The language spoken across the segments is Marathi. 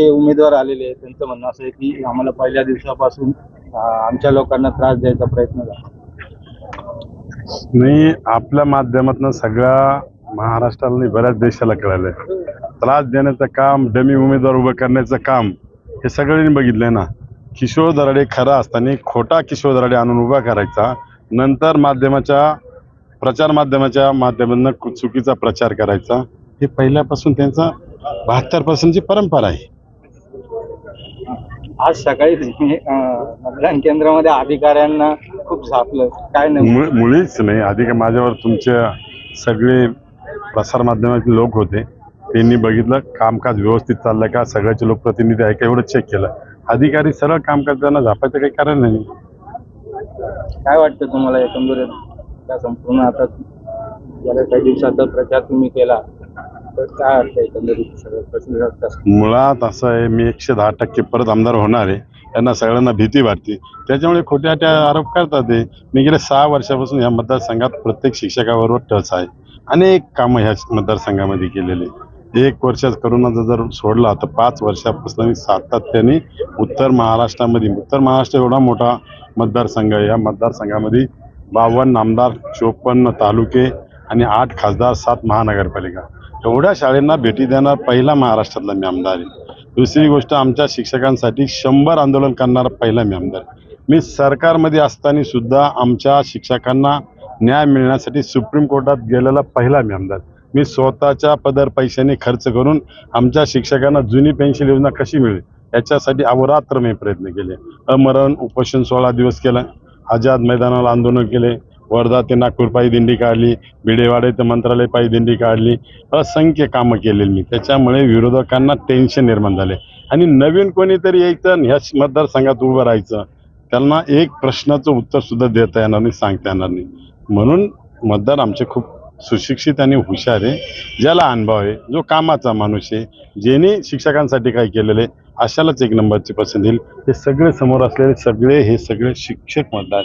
जे उमेदवार आलेले आहेत त्यांचं म्हणणं असं आहे की आम्हाला पहिल्या दिवसापासून आमच्या लोकांना त्रास द्यायचा प्रयत्न झाला. नाही आपल्या माध्यमातून सगळ्या महाराष्ट्राला बऱ्याच देशाला कळालंय. त्रास देण्याचं काम डमी उमेदवार उभं करण्याचं काम हे सगळ्यांनी बघितलंय ना. किशोर दराडे खरा असताना खोटा किशोर दराडे आणून उभा करायचा नंतर माध्यमाच्या प्रचार माध्यमाच्या माध्यमातून चुकीचा प्रचार करायचा हे पहिल्यापासून त्यांचा बहात्तर पर्सेंटची परंपरा आहे. आज सकाळी तुम्ही अं, मतदान केंद्रामध्ये अधिकाऱ्यांना खूप झापलं काय नाही मुळीच नाही. आधी माझ्यावर तुमचे सगळे प्रसारमाध्यमातील लोक होते. त्यांनी बघितलं कामकाज व्यवस्थित चाललंय का? सगळ्याचे लोकप्रतिनिधी आहे का? एवढं चेक केलं. अधिकारी सरळ काम करताना झापायचं काही कारण नाही. काय वाटतं तुम्हाला एकंदरीत? संपूर्ण आता गेल्या काही दिवसाचा प्रचार तुम्ही केला. काय एकंदरीत सगळं? प्रश्न मुळात असं आहे मी एकशे दहा टक्के परत आमदार होणार आहे. त्यांना सगळ्यांना भीती वाटते. त्याच्यामुळे खोट्या त्या आरोप करतात ते. मी गेल्या सहा वर्षापासून या मतदारसंघात प्रत्येक शिक्षकाबरोबर टच आहे. अनेक कामं ह्या मतदारसंघामध्ये केलेले एक वर्षात करोनाचा जर सोडला तर पाच वर्षापासून मी सातत्याने उत्तर महाराष्ट्रामध्ये उत्तर महाराष्ट्र एवढा मोठा मतदारसंघ आहे. या मतदारसंघामध्ये बावन्न आमदार चोपन्न तालुके आणि आठ खासदार सात महानगरपालिका. एवढ्या शाळेंना भेटी देणार पहिला महाराष्ट्रातला मी आमदार आहे. दुसरी गोष्ट आमच्या शिक्षकांसाठी शंभर आंदोलन करणारा पहिला मी आमदार मी सरकारमध्ये असताना सुद्धा आमच्या शिक्षकांना न्याय मिळण्यासाठी सुप्रीम कोर्टात गेलेला पहिला मी आमदार मी स्वतःच्या पदर पैशाने खर्च करून आमच्या शिक्षकांना जुनी पेन्शन योजना कशी मिळेल याच्यासाठी अवरात्र मी प्रयत्न केले. अमरण उपोषण सोळा दिवस केला. आझाद मैदानाला आंदोलन केले. वर्धा ते नागपूर पायी दिंडी काढली भिडेवाडे ते मंत्रालय पायी दिंडी काढली. असंख्य कामं केलेली मी. त्याच्यामुळे विरोधकांना टेन्शन निर्माण झाले. आणि नवीन कोणीतरी यायचं आणि ह्या मतदारसंघात उभं राहायचं त्यांना एक प्रश्नाचं उत्तर सुद्धा देता येणार नाही सांगता येणार नाही. म्हणून मतदार आमचे खूप सुशिक्षित आणि हुशार आहे. ज्याला अनुभव आहे जो कामाचा माणूस आहे ज्याने शिक्षकांसाठी काय केलेलं आहे अशालाच एक नंबरची पसंत येईल. हे सगळे समोर असलेले सगळे हे सगळे शिक्षक मतदार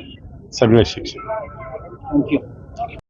सगळे शिक्षक. Thank you.